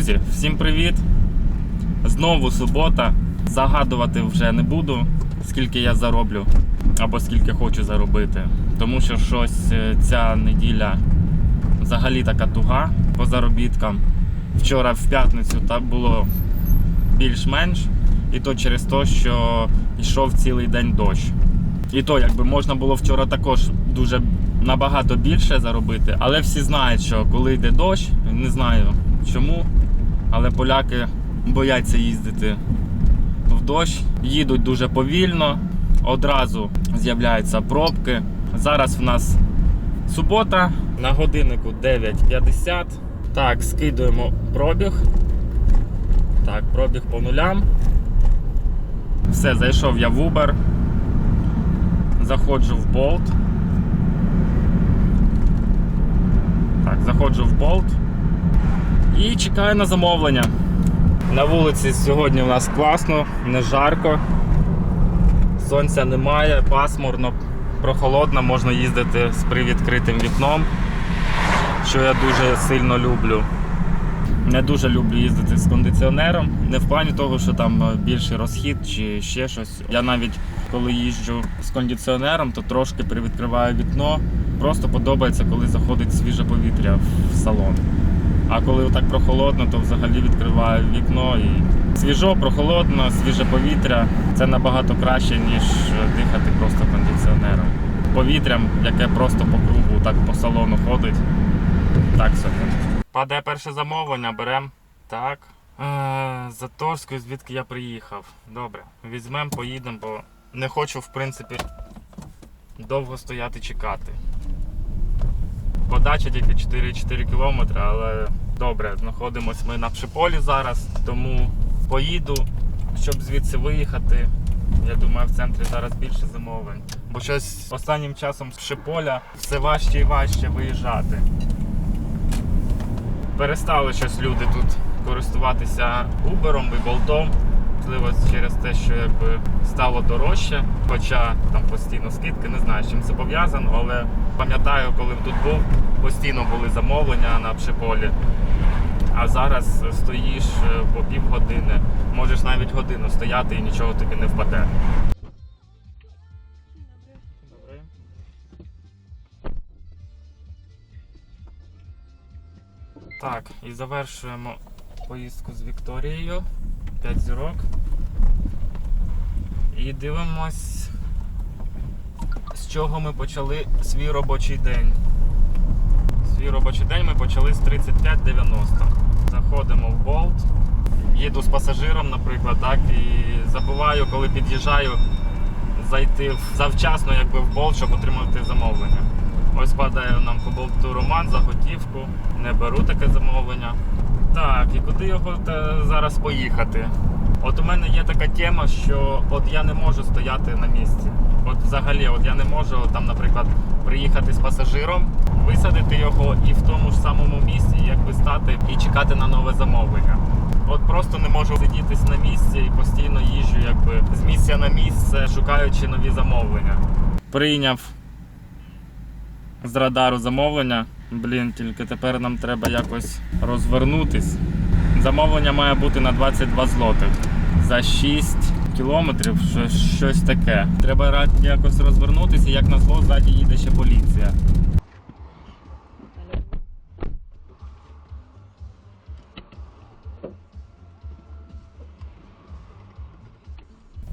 Друзі, всім привіт! Знову субота. Загадувати вже не буду, скільки я зароблю або скільки хочу заробити. Тому що щось е, ця неділя взагалі така туга по заробіткам. Вчора в п'ятницю так було більш-менш, і то через те, що йшов цілий день дощ. І то, якби можна було вчора також дуже набагато більше заробити, але всі знають, що коли йде дощ, не знаю чому, але поляки бояться їздити в дощ, їдуть дуже повільно, одразу з'являються пробки. Зараз в нас субота, на годиннику 9.50. Так, скидуємо пробіг. Так, пробіг по нулям. Все, зайшов я в Uber. Заходжу в Bolt. Так, заходжу в Bolt. І чекаю на замовлення. На вулиці сьогодні у нас класно, не жарко. Сонця немає, пасмурно, прохолодно, можна їздити з привідкритим вікном, що я дуже сильно люблю. Не дуже люблю їздити з кондиціонером. Не в плані того, що там е, більший розхід чи ще щось. Я навіть коли їжджу з кондиціонером, то трошки привідкриваю вікно. Просто подобається, коли заходить свіже повітря в салон. А коли так прохолодно, то взагалі відкриваю вікно і свіжо, прохолодно, свіже повітря. Це набагато краще, ніж дихати просто кондиціонером. Повітрям, яке просто по кругу, так по салону ходить. Так собі. Падає перше замовлення, беремо. Так. Е, з Заторської, звідки я приїхав. Добре. Візьмемо, поїдемо, бо не хочу, в принципі, довго стояти чекати. Подача тільки 4,4 км, але добре, знаходимося ми на Пшиполі зараз, тому поїду, щоб звідси виїхати. Я думаю, в центрі зараз більше замовлень. Бо щось останнім часом з Пшиполя все важче і важче виїжджати. Перестали щось люди тут користуватися Uber і болтом. Можливо, через те, що якби стало дорожче, хоча там постійно скидки, не знаю, з чим це пов'язано, але пам'ятаю, коли тут був, постійно були замовлення на пшиполі. А зараз стоїш е, по півгодини, можеш навіть годину стояти і нічого тобі не впаде. Так, і завершуємо поїздку з Вікторією. 5 зірок. І дивимось, з чого ми почали свій робочий день. Свій робочий день ми почали з 35,90. Заходимо в Bolt, їду з пасажиром, наприклад, так, і забуваю, коли під'їжджаю, зайти завчасно якби, в Bolt, щоб отримати замовлення. Ось падає нам по болту Роман за готівку. Не беру таке замовлення. Так, і куди його зараз поїхати? От у мене є така тема, що от я не можу стояти на місці. От взагалі, от я не можу там, наприклад, приїхати з пасажиром, висадити його і в тому ж самому місці якби стати і чекати на нове замовлення. От просто не можу сидітись на місці і постійно їжджу якби з місця на місце, шукаючи нові замовлення. Прийняв з радару замовлення. Блін, тільки тепер нам треба якось розвернутись. Замовлення має бути на 22 злотих. За 6 кілометрів щось, таке. Треба якось розвернутися, як на зло, ззаді їде ще поліція.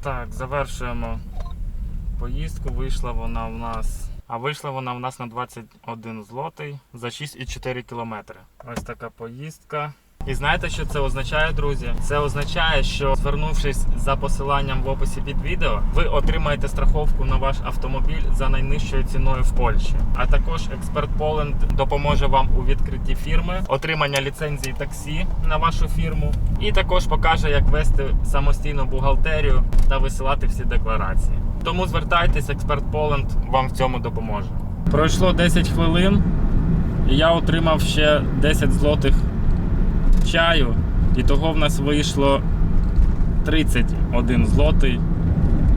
Так, завершуємо поїздку. Вийшла вона в нас. А вийшла вона в нас на 21 злотий за 6,4 кілометри. Ось така поїздка. І знаєте, що це означає, друзі? Це означає, що звернувшись за посиланням в описі під відео, ви отримаєте страховку на ваш автомобіль за найнижчою ціною в Польщі. А також експерт Poland допоможе вам у відкритті фірми, отримання ліцензії таксі на вашу фірму, і також покаже, як вести самостійну бухгалтерію та висилати всі декларації. Тому звертайтесь, експерт Poland вам в цьому допоможе. Пройшло 10 хвилин, і я отримав ще 10 злотих чаю. І того в нас вийшло 31 злотий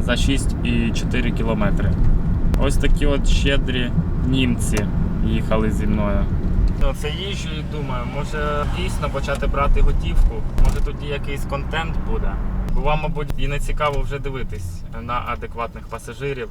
за 6,4 кілометри. Ось такі от щедрі німці їхали зі мною. Ну, це їжджу і думаю, може дійсно почати брати готівку, може тоді якийсь контент буде. Бо вам, мабуть, і не цікаво вже дивитись на адекватних пасажирів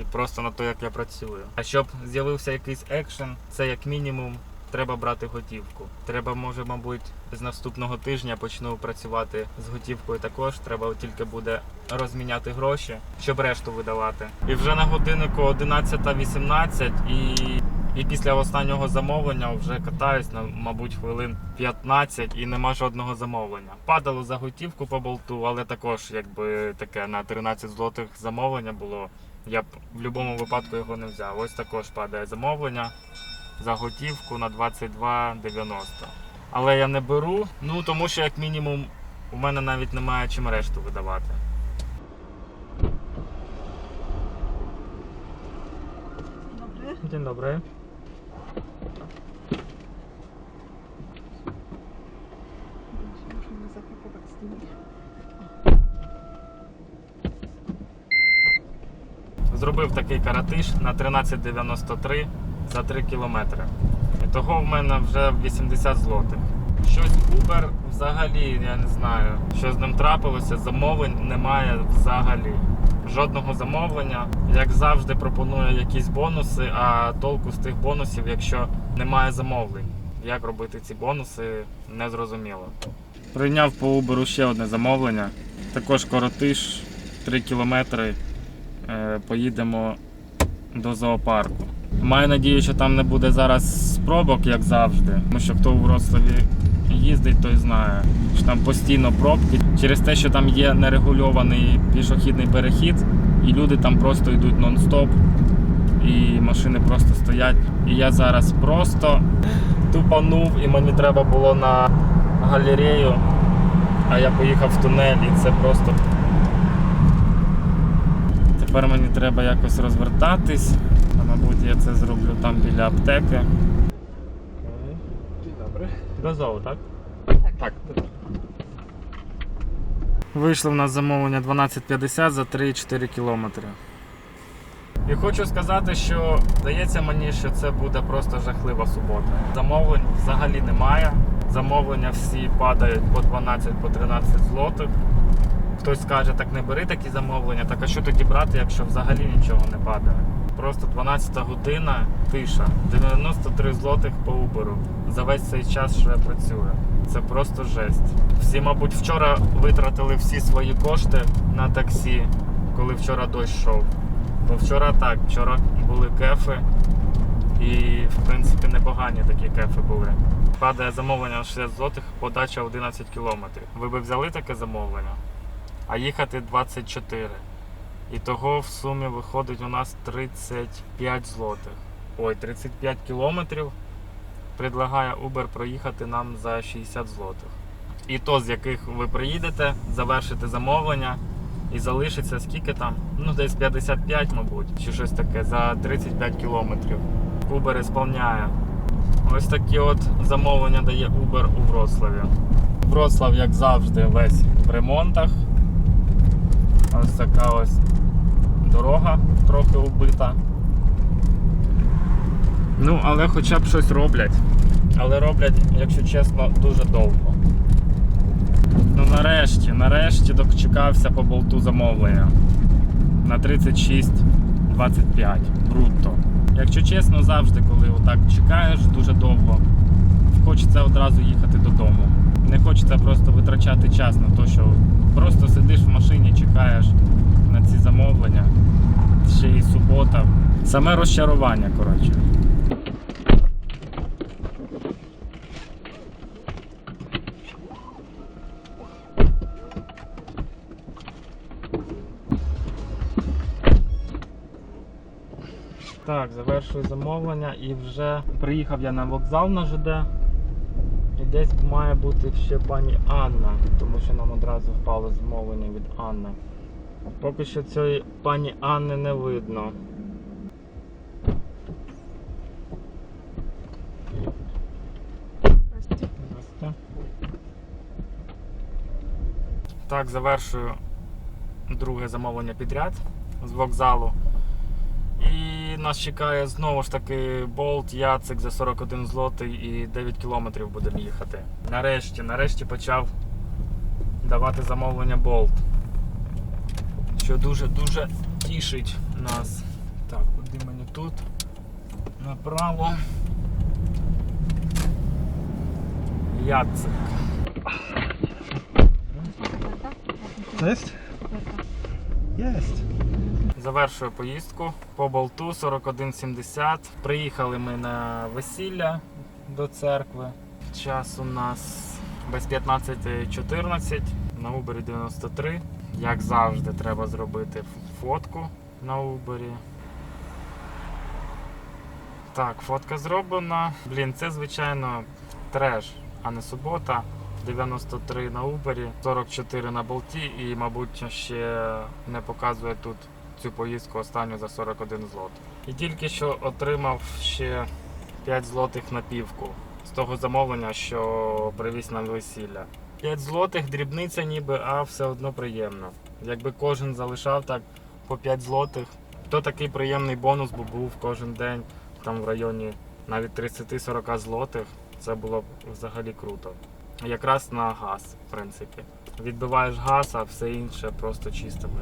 і просто на те, як я працюю. А щоб з'явився якийсь екшен, це як мінімум треба брати готівку. Треба, може, мабуть, з наступного тижня почну працювати з готівкою також. Треба тільки буде розміняти гроші, щоб решту видавати. І вже на годиннику 11.18 і. І після останнього замовлення вже катаюсь на, мабуть, хвилин 15 і нема жодного замовлення. Падало за готівку по болту, але також якби таке на 13 злотих замовлення було. Я б в будь-якому випадку його не взяв. Ось також падає замовлення за готівку на 22,90. Але я не беру, ну тому що як мінімум у мене навіть немає чим решту видавати. Dzień dobry. Зробив такий каратиш на 13,93 за 3 кілометри. І того в мене вже 80 злотих. Щось Uber взагалі, я не знаю, що з ним трапилося, замовлень немає взагалі. Жодного замовлення. Як завжди, пропонує якісь бонуси, а толку з тих бонусів, якщо немає замовлень. Як робити ці бонуси, не зрозуміло. Прийняв по Uber ще одне замовлення. Також коротиш 3 кілометри. Е, Поїдемо до зоопарку. Маю надію, що там не буде зараз спробок, як завжди. Тому що хто у Вроцлаві їздить, той знає, що там постійно пробки через те, що там є нерегульований пішохідний перехід, і люди там просто йдуть нон-стоп, і машини просто стоять. І я зараз просто тупанув, і мені треба було на галерею, а я поїхав в тунель, і це просто Тепер мені треба якось розвертатись. А, мабуть, я це зроблю там біля аптеки. Dobry. До зову, так? Tak. Вийшло в нас замовлення 12.50 за 3-4 кілометри. І хочу сказати, що здається мені, що це буде просто жахлива субота. Замовлень взагалі немає. Замовлення всі падають по 12-13 по 13 злотих. Хтось скаже, так не бери такі замовлення, так а що тоді брати, якщо взагалі нічого не падає? Просто 12 година, тиша, 93 злотих по Uber за весь цей час, що я працюю. Це просто жесть. Всі, мабуть, вчора витратили всі свої кошти на таксі, коли вчора дощ йшов. Бо вчора так, вчора були кефи, і в принципі непогані такі кефи були. Падає замовлення на 60 злотих, подача 11 кілометрів. Ви би взяли таке замовлення, а їхати 24. І того в сумі виходить у нас 35 злотих. Ой, 35 кілометрів. Предлагає Uber проїхати нам за 60 злотих. І то, з яких ви приїдете, завершите замовлення і залишиться скільки там? Ну, десь 55, мабуть, чи щось таке за 35 кілометрів. Uber ісполняє. Ось такі от замовлення дає Uber у Вроцлаві. Вроцлав, як завжди, весь в ремонтах. Ось така ось дорога трохи убита. Ну, але хоча б щось роблять. Але роблять, якщо чесно, дуже довго. Ну нарешті, нарешті дочекався по болту замовлення. На 36,25 брутто. Якщо чесно, завжди, коли отак чекаєш дуже довго, хочеться одразу їхати додому. Не хочеться просто витрачати час на те, що просто сидиш в машині, чекаєш на ці замовлення. Ще й субота. Саме розчарування, коротше. Так, завершую замовлення і вже приїхав я на вокзал на ЖД. Десь має бути ще пані Анна, тому що нам одразу впало замовлення від Анни. Поки що цієї пані Анни не видно. Так, завершую друге замовлення підряд з вокзалу. І нас чекає знову ж таки болт Яцик за 41 злотий і 9 кілометрів будемо їхати. Нарешті, нарешті почав давати замовлення болт. Що дуже-дуже тішить нас. Так, куди мені тут? Направо. Яцик. Jest? Jest. Завершую поїздку по болту 41.70. Приїхали ми на весілля до церкви. Час у нас без 15.14, на Убері 93. Як завжди, треба зробити фотку на Убері. Так, фотка зроблена. Блін, це звичайно треш, а не субота. 93 на Убері, 44 на болті і, мабуть, ще не показує тут цю поїздку останню за 41 злот. І тільки що отримав ще 5 злотих на півку з того замовлення, що привіз на весілля. 5 злотих, дрібниця ніби, а все одно приємно. Якби кожен залишав так по 5 злотих, то такий приємний бонус би був кожен день, там в районі навіть 30-40 злотих. Це було б взагалі круто. Якраз на газ, в принципі. Відбиваєш газ, а все інше просто чистими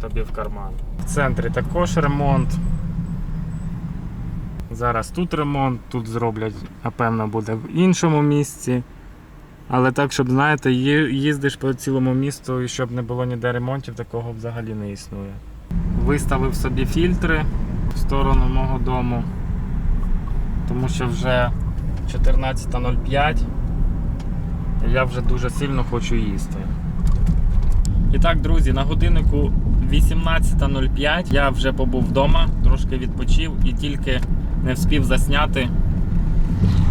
тобі в карман. В центрі також ремонт. Зараз тут ремонт, тут зроблять, напевно, буде в іншому місці. Але так, щоб знаєте, їздиш по цілому місту і щоб не було ніде ремонтів, такого взагалі не існує. Виставив собі фільтри в сторону мого дому, тому що вже 14.05 і я вже дуже сильно хочу їсти. І так, друзі, на годиннику 18.05 я вже побув вдома, трошки відпочив і тільки не вспів засняти.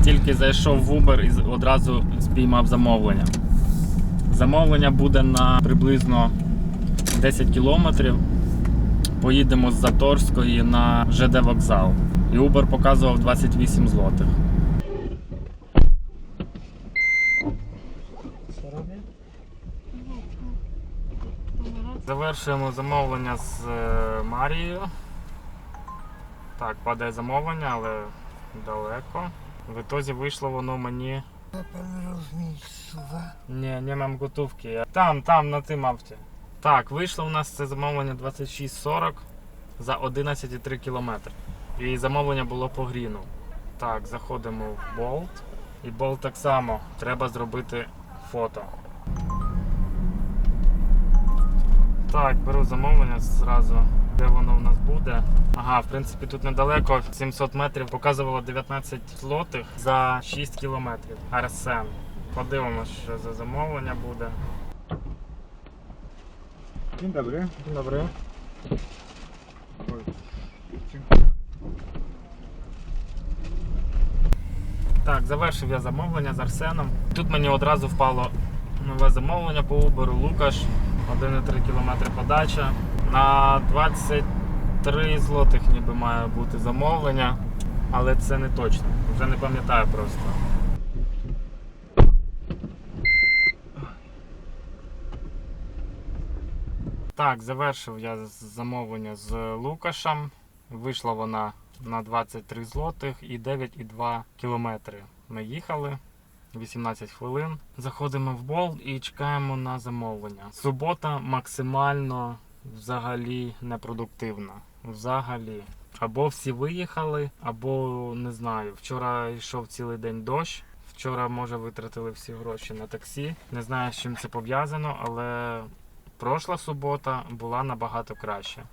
Тільки зайшов в Uber і одразу спіймав замовлення. Замовлення буде на приблизно 10 кілометрів. Поїдемо з Заторської на ЖД вокзал. І Uber показував 28 злотих. Завершуємо замовлення з е, Марією. Так, падає замовлення, але далеко. В ітозі вийшло воно мені. Ні, не мам готовки. Там, там, на тим авті. Так, вийшло у нас це замовлення 26.40 за 11,3 км. І замовлення було по гріну. Так, заходимо в болт. І болт так само. Треба зробити фото. Так, беру замовлення зразу. Де воно в нас буде? Ага, в принципі, тут недалеко, 700 метрів, показувало 19 злотих за 6 кілометрів. Арсен. Подивимось, що за замовлення буде. Dzień dobry. Dzień dobry. Oj, Dziękuję. Так, завершив я замовлення з Арсеном. Тут мені одразу впало нове замовлення по Uber Лукаш. 1,3 км подача. На 23 злотих ніби має бути замовлення, але це не точно. Вже не пам'ятаю просто. Так, завершив я замовлення з Лукашем. Вийшла вона на 23 злотих і 9,2 кілометри. Ми їхали 18 хвилин. Заходимо в болт і чекаємо на замовлення. Субота максимально взагалі непродуктивна. Взагалі. Або всі виїхали, або не знаю. Вчора йшов цілий день дощ. Вчора, може, витратили всі гроші на таксі. Не знаю, з чим це пов'язано, але пройшла субота була набагато краще.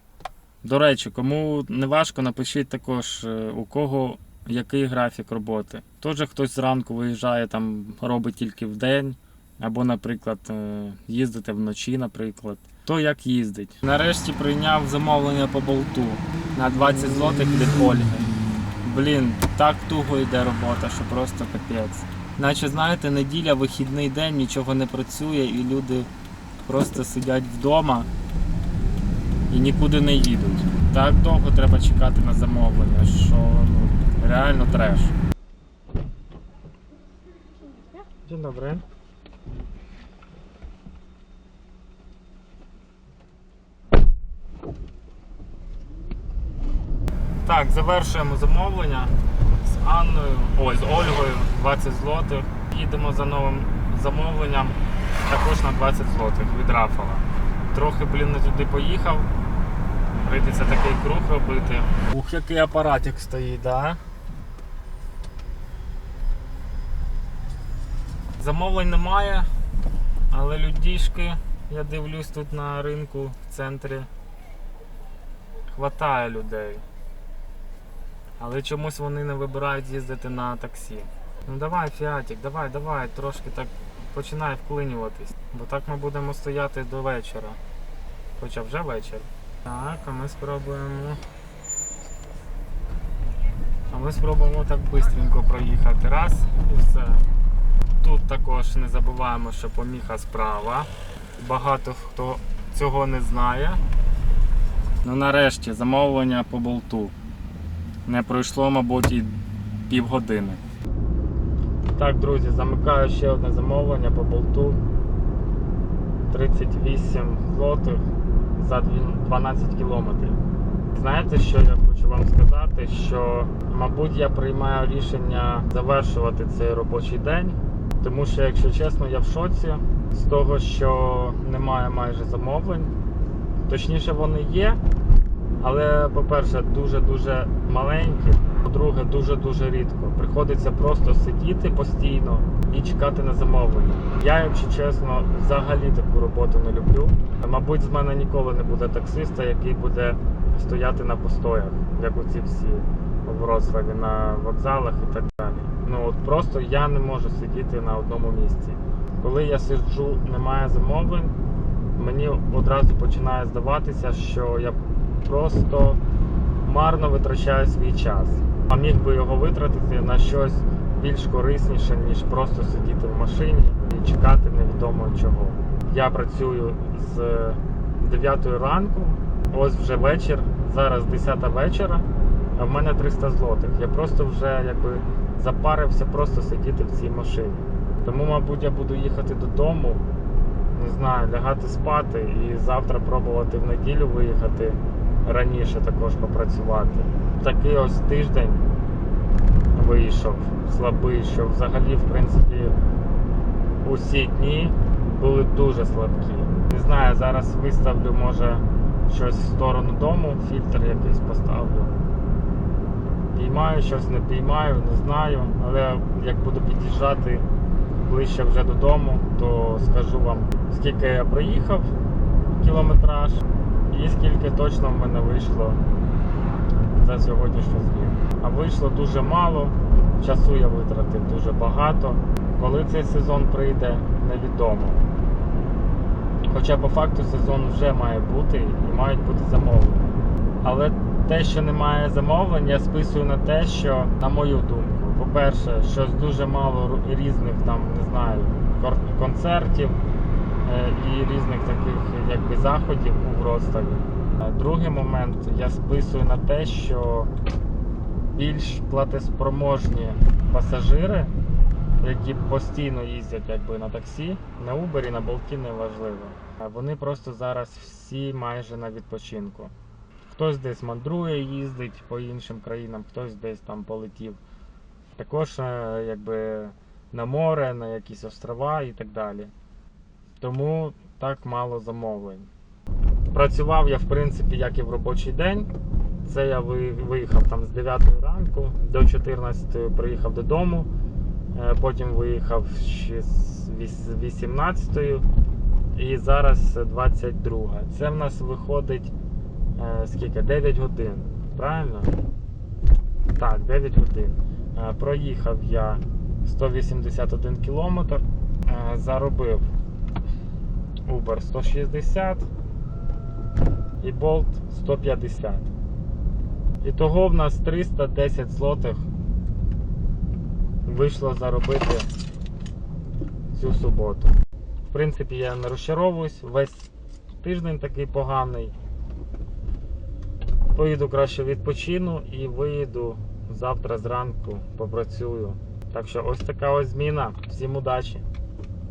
До речі, кому не важко, напишіть також, е, у кого який графік роботи. Тож хтось зранку виїжджає, там робить тільки в день, або, наприклад, е, їздите вночі, наприклад. То як їздить. Нарешті прийняв замовлення по болту на 20 злотих від Ольги. Блін, так туго йде робота, що просто капець. Наче знаєте, неділя, вихідний день, нічого не працює, і люди просто сидять вдома і нікуди не їдуть. Так довго треба чекати на замовлення, що ну, реально треш. Dzień dobry. Так, завершуємо замовлення з Анною, ой, з Ольгою 20 злотих. Їдемо за новим замовленням також на 20 злотих від Рафала. Трохи, блін, не туди поїхав. Прийдеться такий круг робити. Ух, який апаратик стоїть, да? Замовлень немає, але людішки, я дивлюсь тут на ринку в центрі. Хватає людей. Але чомусь вони не вибирають їздити на таксі. Ну давай, Фіатік, давай, давай, трошки так починай вклинюватись. Бо так ми будемо стояти до вечора. Хоча вже вечір. Так, а ми спробуємо. А ми спробуємо так швидко проїхати. Раз і все. Тут також не забуваємо, що поміха справа. Багато хто цього не знає. Ну нарешті замовлення по болту. Не пройшло, мабуть, і півгодини. Так, друзі, замикаю ще одне замовлення по болту. 38 злотих за 12 кілометрів. Знаєте, що я хочу вам сказати? Що, мабуть, я приймаю рішення завершувати цей робочий день, тому що, якщо чесно, я в шоці з того, що немає майже замовлень. Точніше, вони є, але, по-перше, дуже-дуже маленькі. По-друге, дуже-дуже рідко. Приходиться просто сидіти постійно і чекати на замовлення. Я, якщо чесно, взагалі таку роботу не люблю. Мабуть, з мене ніколи не буде таксиста, який буде стояти на постоях, як оці всі в Вроцлаві на вокзалах і так. Ну от просто я не можу сидіти на одному місці. Коли я сиджу, немає замовлень, мені одразу починає здаватися, що я просто марно витрачаю свій час. А міг би його витратити на щось більш корисніше, ніж просто сидіти в машині і чекати невідомо чого. Я працюю з 9 ранку, ось вже вечір, зараз 10 вечора, а в мене 300 злотих. Я просто вже якби запарився просто сидіти в цій машині. Тому, мабуть, я буду їхати додому, не знаю, лягати спати і завтра пробувати в неділю виїхати раніше також попрацювати. Такий ось тиждень вийшов слабий, що взагалі, в принципі, усі дні були дуже слабкі. Не знаю, зараз виставлю, може, щось в сторону дому, фільтр якийсь поставлю. Піймаю, щось не піймаю, не знаю. Але як буду під'їжджати ближче вже додому, то скажу вам, скільки я проїхав кілометраж і скільки точно в мене вийшло за сьогоднішню зміну. А вийшло дуже мало, часу я витратив дуже багато. Коли цей сезон прийде, невідомо. Хоча по факту сезон вже має бути і мають бути замовлення. Але те, що немає замовлень, я списую на те, що, на мою думку, по-перше, що дуже мало різних там, не знаю, концертів е, і різних таких якби заходів у Вроцлаві. Другий момент я списую на те, що більш платеспроможні пасажири, які постійно їздять якби на таксі, на Uber і на болті неважливо. А Вони просто зараз всі майже на відпочинку. Хтось десь мандрує, їздить по іншим країнам, хтось десь там полетів. Також е, якби на море, на якісь острова і так далі. Тому так мало замовлень. Працював я в принципі як і в робочий день. Це я виїхав там з 9 ранку до 14 приїхав додому. Е, Потім виїхав з віс- 18 і зараз 22. Це в нас виходить е, скільки? 9 годин. Правильно? Так, 9 годин. Е, Проїхав я 181 кілометр, Е, заробив Uber 160 і Bolt 150. Ітого в нас 310 злотих вийшло заробити цю суботу. В принципі, я не розчаровуюсь, весь тиждень такий поганий. Поїду краще відпочину і виїду завтра зранку попрацюю. Так що ось така ось зміна. Всім удачі!